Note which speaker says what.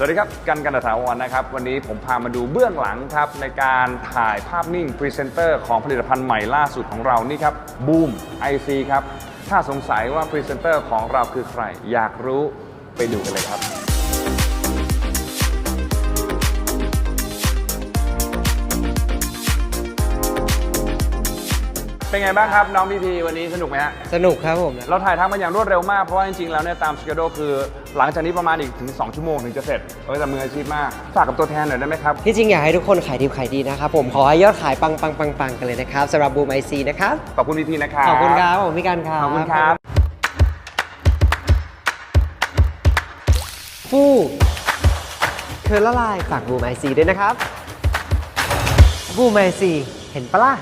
Speaker 1: สวัสดีครับ กันกันตถาวรนะครับ วันนี้ผมพามาดูเบื้องหลังครับ ในการถ่ายภาพนิ่งพรีเซนเตอร์ของผลิตภัณฑ์ใหม่ล่าสุดของเรานี่ครับบูม IC ครับ ถ้าสงสัยว่าพรีเซนเตอร์ของเราคือใคร อยากรู้ไปดูกันเลยครับ เป็นไงบ้างครับน้องพีพีวันนี้สนุกไหมฮะ
Speaker 2: สนุกครับผม
Speaker 1: เราถ่ายทำมาอย่างรวดเร็วมาก เพราะว่าจริงๆ แล้วเนี่ยตามสเกจคือหลังจากนี้ประมาณอีกถึง 2 ชั่วโมงถึงจะเสร็จเออแต่มืออาชีพมาก ฝากกับตัวแทนหน่อยได้ไหมครับ
Speaker 2: ที่จริงอยากให้ทุกคนขายดีขายดีนะครับผมขอให้ยอดขายปังปังปังปังกันเลยนะครับสำหรับบูมไอซีนะครับ
Speaker 1: ขอบคุณพีพีนะครับ
Speaker 2: ขอบคุณครับผมพี่กันครับ
Speaker 1: ขอบคุณครับ
Speaker 2: ฟู่เคยละลายฝากบูมไอซีด้วยนะครับบูมไอซีเห็นปะล่ะ